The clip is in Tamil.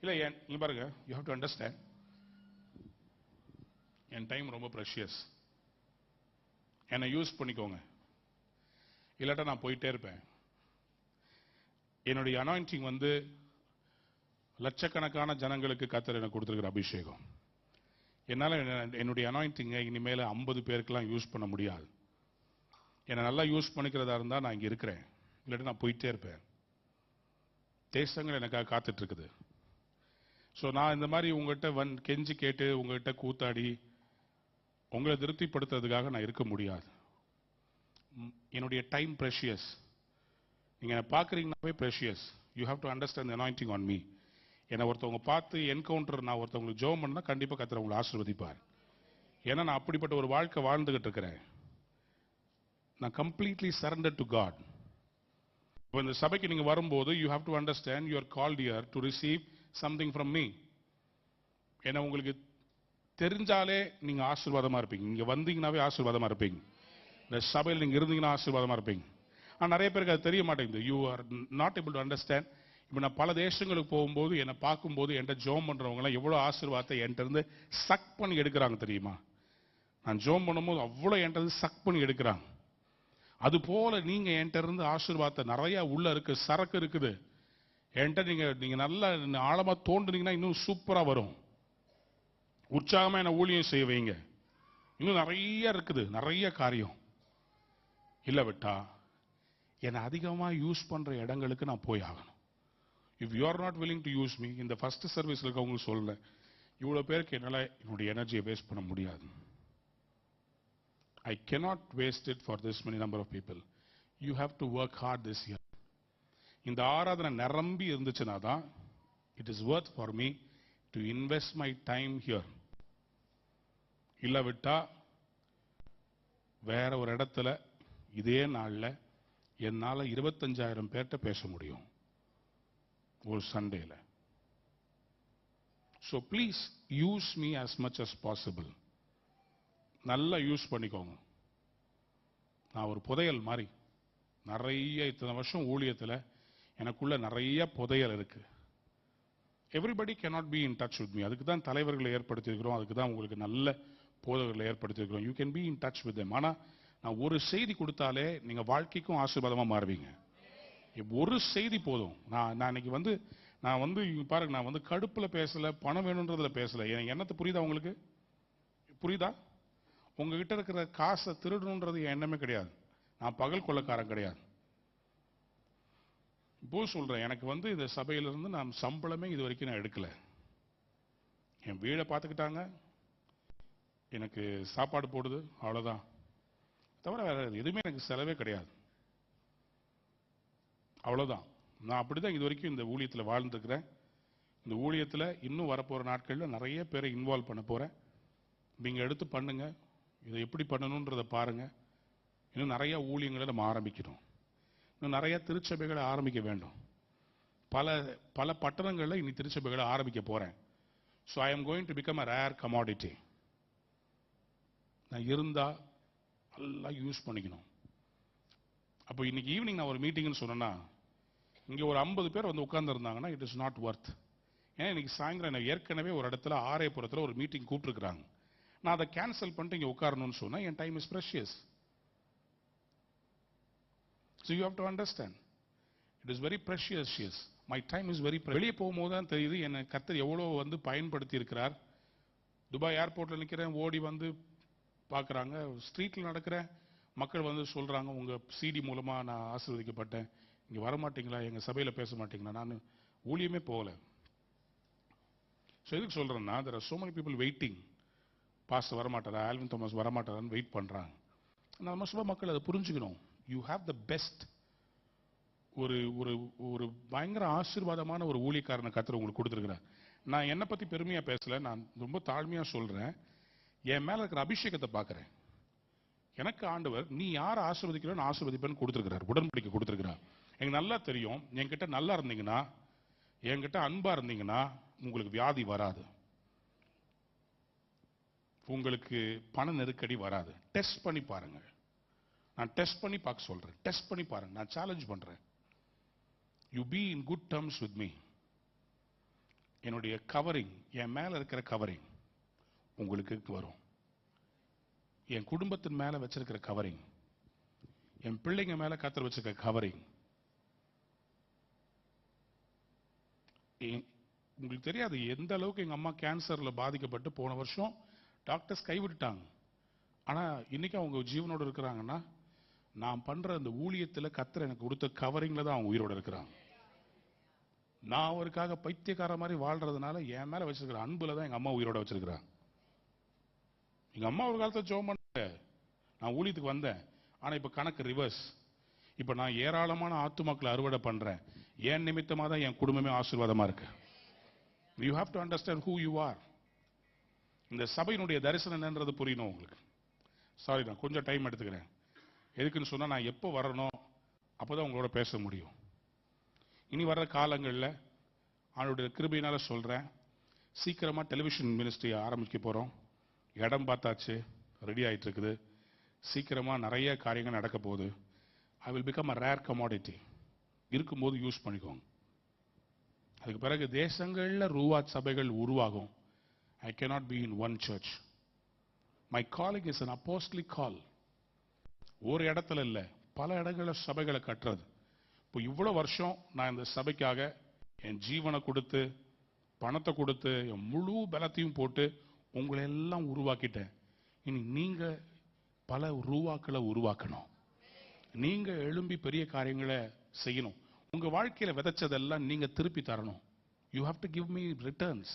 இல்லை என் இல்லை பாருங்க. யூ ஹவ் டு அண்டர்ஸ்டாண்ட் என் டைம் ரொம்ப ப்ரெஷியஸ் என்னை யூஸ் பண்ணிக்கோங்க. இல்லாட்டா நான் போயிட்டே இருப்பேன். என்னுடைய அனாயிண்டிங் வந்து லட்சக்கணக்கான ஜனங்களுக்கு கத்தர் எனக்கு கொடுத்துருக்கிற அபிஷேகம். என்னால் என்னுடைய அனாயிண்டிங்கை இனிமேல் ஐம்பது பேருக்கெல்லாம் யூஸ் பண்ண முடியாது. என்னை நல்லா யூஸ் பண்ணிக்கிறதா இருந்தால் நான் இங்கே இருக்கிறேன். இல்லாட்டி நான் போயிட்டே இருப்பேன். தேசங்கள் எனக்காக காத்துட்ருக்குது ஸோ நான் இந்த மாதிரி உங்கள்கிட்ட வன் கெஞ்சி கேட்டு உங்கள்கிட்ட கூத்தாடி உங்களை திருப்திப்படுத்துறதுக்காக நான் இருக்க முடியாது. என்னுடைய டைம் ப்ரெஷியஸ் நீங்கள் என்ன பார்க்குறீங்கனாவே precious you have to understand anointing on me என்னை ஒருத்தவங்க பார்த்து என்கவுண்டர் நான் ஒருத்தவங்களுக்கு ஜோம் பண்ணால் கண்டிப்பாக கத்துற உங்களை ஆசிர்வதிப்பார். ஏன்னா நான் அப்படிப்பட்ட ஒரு வாழ்க்கை வாழ்ந்துகிட்டு இருக்கிறேன். நான் கம்ப்ளீட்லி சரண்டர் டு காட் இப்போ இந்த சபைக்கு நீங்கள் வரும்போது you have to understand you are called here to receive something from me ஏன்னா உங்களுக்கு தெரிஞ்சாலே நீங்கள் ஆசீர்வாதமாக இருப்பீங்க. இங்கே வந்தீங்கன்னாவே ஆசீர்வாதமாக இருப்பீங்க. இந்த சபையில் நீங்கள் இருந்தீங்கன்னா ஆசீர்வாதமாக இருப்பீங்க. ஆனால் நிறைய பேருக்கு அது தெரிய மாட்டேங்குது. You are not able to understand இப்போ நான் பல தேசங்களுக்கு போகும்போது என்னை பார்க்கும்போது என்கிட்ட ஜோம் பண்ணுறவங்களாம் எவ்வளோ ஆசீர்வாதத்தை என்கிட்ட இருந்து சக் பண்ணி எடுக்கிறாங்க தெரியுமா? நான் ஜோம் பண்ணும்போது அவ்வளோ என்கிட்ட இருந்து சக் பண்ணி எடுக்கிறாங்க. அது போல என்கிட்ட இருந்து ஆசீர்வாதத்தை நிறையா உள்ளே இருக்குது சரக்கு இருக்குது. என்கிட்ட நீங்க நீங்க நல்லா ஆழமா தோண்டுனீங்கன்னா இன்னும் சூப்பரா வரும். உற்சாகமா என்ன ஊழியம் செய்ய வைங்க. இன்னும் நிறைய இருக்குது நிறைய காரியம். இல்லை விட்டா என்னை அதிகமாக யூஸ் பண்ற இடங்களுக்கு நான் போய் ஆகணும். If you are not willing to use me இந்த ஃபர்ஸ்ட் சர்வீஸில் இருக்கவங்களுக்கு சொல்றேன் இவ்வளோ பேருக்கு என்னால் என்னுடைய எனர்ஜியை வேஸ்ட் பண்ண முடியாது. I cannot waste it for this many number of people you have to work hard this year இந்த ஆராதனை நிரம்பி இருந்துச்சுன்னா தான் it is worth for me to invest my time here இல்லாவிட்டா வேற ஒரு இடத்துல இதே நாளில் என்னால் இருபத்தஞ்சாயிரம் பேர்கிட்ட பேச முடியும் ஒரு சண்டேல so please use me as much as possible நல்லா யூஸ் பண்ணிக்கோங்க. நான் ஒரு புதையல் மாதிரி நிறைய இத்தனை வருஷம் ஊழியத்தில் எனக்குள்ள நிறைய புதையல் இருக்கு. Everybody cannot be in touch with me அதுக்கு தான் தலைவர்களை ஏற்படுத்தியிருக்கிறோம். அதுக்கு தான் உங்களுக்கு நல்ல போதகர்களை ஏற்படுத்தியிருக்கிறோம். You can be in touch with them. ஆனால் நான் ஒரு செய்தி கொடுத்தாலே நீங்கள் வாழ்க்கைக்கும் ஆசீர்வாதமாக மாறுவீங்க. ஒரு செய்தி போதும். நான் நான் இன்னைக்கு வந்து நான் வந்து பாருங்க நான் வந்து கடுப்பில் பேசலை பணம் வேணுன்றதில் பேசலை. எனக்கு என்னத்தை புரியுதா உங்களுக்கு? புரியுதா? உங்ககிட்ட இருக்கிற காசை திருடணுன்றது என் எண்ணமே கிடையாது. நான் பகல் கொள்ளக்காரன் கிடையாது. இப்போ சொல்கிறேன் எனக்கு வந்து இந்த சபையிலிருந்து நான் சம்பளமே இது வரைக்கும் நான் எடுக்கலை. என் வீடை பார்த்துக்கிட்டாங்க. எனக்கு சாப்பாடு போடுது அவ்வளோதான் தவிர வேறு எதுவுமே எனக்கு செலவே கிடையாது. அவ்வளோதான் நான் அப்படி தான் இது வரைக்கும் இந்த ஊழியத்தில் வாழ்ந்துருக்கிறேன். இந்த ஊழியத்தில் இன்னும் வரப்போகிற நாட்களில் நிறைய பேரை இன்வால்வ் பண்ண போகிறேன் நீங்கள் எடுத்து பண்ணுங்கள் இதை எப்படி பண்ணணுன்றதை பாருங்கள் இன்னும் நிறையா ஊழியங்களை நம்ம ஆரம்பிக்கணும். இன்னும் நிறைய திருச்சபைகளை ஆரம்பிக்க வேண்டும். பல பல பட்டணங்களில் இனி திருச்சபைகளை ஆரம்பிக்க போகிறேன் so I am going to become a rare commodity நான் இருந்தால் நல்லா யூஸ் பண்ணிக்கணும். அப்போ இன்னைக்கு ஈவினிங் நான் ஒரு மீட்டிங்னு சொன்னேன்னா இங்கே ஒரு ஐம்பது பேர் வந்து உட்காந்துருந்தாங்கன்னா இட் இஸ் நாட் ஒர்த் ஏன்னா இன்னைக்கு சாயந்தரம் என்ன ஏற்கனவே ஒரு இடத்துல ஆரையபுரத்தில் ஒரு மீட்டிங் கூப்பிட்டுருக்குறாங்க. நான் அதை கேன்சல் பண்ணிட்டு இங்கே உட்காரணும்னு சொன்னால் என் time is precious so you have to understand it is very precious my time is very வெளியே போகும்போது தான் தெரியுது என்னை கத்தர் எவ்வளோ வந்து பயன்படுத்தி இருக்கிறார் துபாய் ஏர்போர்ட்டில் நிற்கிறேன் ஓடி வந்து பார்க்குறாங்க. ஸ்ட்ரீட்டில் நடக்கிறேன். மக்கள் வந்து சொல்கிறாங்க உங்கள் சிடி மூலமாக நான் ஆசீர்வதிக்கப்பட்டேன். இங்கே வர எங்கள் சபையில் பேச மாட்டீங்களா? நான் ஊழியமே போகல. ஸோ எதுக்கு சொல்கிறேன்னா there are so many people waiting pastor வரமாட்டாரா? Alvin Thomas வரமாட்டாரான்னு வெயிட் பண்ணுறாங்க நம்ம சுப மக்கள் அதை புரிஞ்சுக்கணும். யூ ஹாவ் த பெஸ்ட் ஒரு ஒரு ஒரு பயங்கர ஆசீர்வாதமான ஒரு ஊழியக்காரனை கத்துற உங்களுக்கு கொடுத்துருக்கிறார். நான் என்னை பற்றி பெருமையாக பேசலை நான் ரொம்ப தாழ்மையாக சொல்கிறேன் என் மேலே இருக்கிற அபிஷேகத்தை பார்க்குறேன். எனக்கு ஆண்டவர் நீ யாரை ஆசிர்வதிக்கிறோன்னு ஆசிர்வதிப்பேன்னு கொடுத்துருக்கிறார். உடன்படிக்கை கொடுத்துருக்கிறார். எனக்கு நல்லா தெரியும் என்கிட்ட நல்லா இருந்தீங்கன்னா என்கிட்ட அன்பாக இருந்தீங்கன்னா உங்களுக்கு வியாதி வராது. உங்களுக்கு பண நெருக்கடி வராது. டெஸ்ட் பண்ணி பாருங்கள். நான் டெஸ்ட் பண்ணி பார்க்க சொல்றேன். டெஸ்ட் பண்ணி பாருங்க. நான் சேலஞ்ச் பண்றேன். You be in good terms with me என்னுடைய கவரிங் என் மேல இருக்கிற கவரிங் உங்களுக்கு வரும். என் குடும்பத்தின் மேல வச்சிருக்கிற கவரிங் என் பிள்ளைங்க மேல கத்தர் வச்சிருக்க கவரிங் உங்களுக்கு தெரியாது எந்த அளவுக்கு எங்க அம்மா கேன்சர்ல பாதிக்கப்பட்டு போன வருஷம் டாக்டர்ஸ் கைவிட்டுட்டாங்க. ஆனா இன்னைக்கு அவங்க ஜீவனோடு இருக்கிறாங்கன்னா நான் பண்ற அந்த ஊழியத்தில் கத்தர் எனக்கு கொடுத்த கவரிங்ல தான் அவங்க உயிரோட இருக்கிறாங்க. நான் அவருக்காக பைத்தியக்கார மாதிரி வாழ்றதுனால என் மேல வச்சிருக்கிற அன்புல தான் எங்க அம்மா உயிரோட வச்சிருக்கிறாங்க. எங்க அம்மா ஒரு காலத்தை ஜோம் பண்ண நான் ஊழியத்துக்கு வந்தேன். ஆனா இப்ப கணக்கு ரிவர்ஸ் இப்ப நான் ஏராளமான ஆத்துமாக்களை அறுவடை பண்றேன். என் நிமித்தமா தான் என் குடும்பமே ஆசீர்வாதமா இருக்கு. You have to understand who you are இந்த சபையினுடைய தரிசனம் என்னன்றது புரியணும் உங்களுக்கு. சாரி நான் கொஞ்சம் டைம் எடுத்துக்கிறேன். எதுக்குன்னு சொன்னால் நான் எப்போ வரணும் அப்பதான் உங்களோட பேச முடியும். இனி வர்ற காலங்களில் அவனுடைய கிருபையினால் சொல்கிறேன் சீக்கிரமாக டெலிவிஷன் மினிஸ்ட்ரியை ஆரம்பிக்க போகிறோம் இடம் பார்த்தாச்சு ரெடி ஆகிட்டு இருக்குது சீக்கிரமாக நிறைய காரியங்கள் நடக்க போகுது. I will become a rare commodity இருக்கும்போது யூஸ் பண்ணிக்கோங்க. அதுக்கு பிறகு தேசங்களில் ரூவா சபைகள் உருவாகும். I cannot be in one church my calling is an apostolic call ஒரு இடத்துல இல்லை பல இடங்களில் சபைகளை கட்டுறது. இப்போ இவ்வளோ வருஷம் நான் இந்த சபைக்காக என் ஜீவனை கொடுத்து பணத்தை கொடுத்து என் முழு பலத்தையும் போட்டு உங்களை எல்லாம் உருவாக்கிட்டேன். இனி நீங்கள் பல ரூவாக்களை உருவாக்கணும். நீங்கள் எழும்பி பெரிய காரியங்களை செய்யணும். உங்கள் வாழ்க்கையில் விதைச்சதெல்லாம் நீங்கள் திருப்பி தரணும். You have to give me returns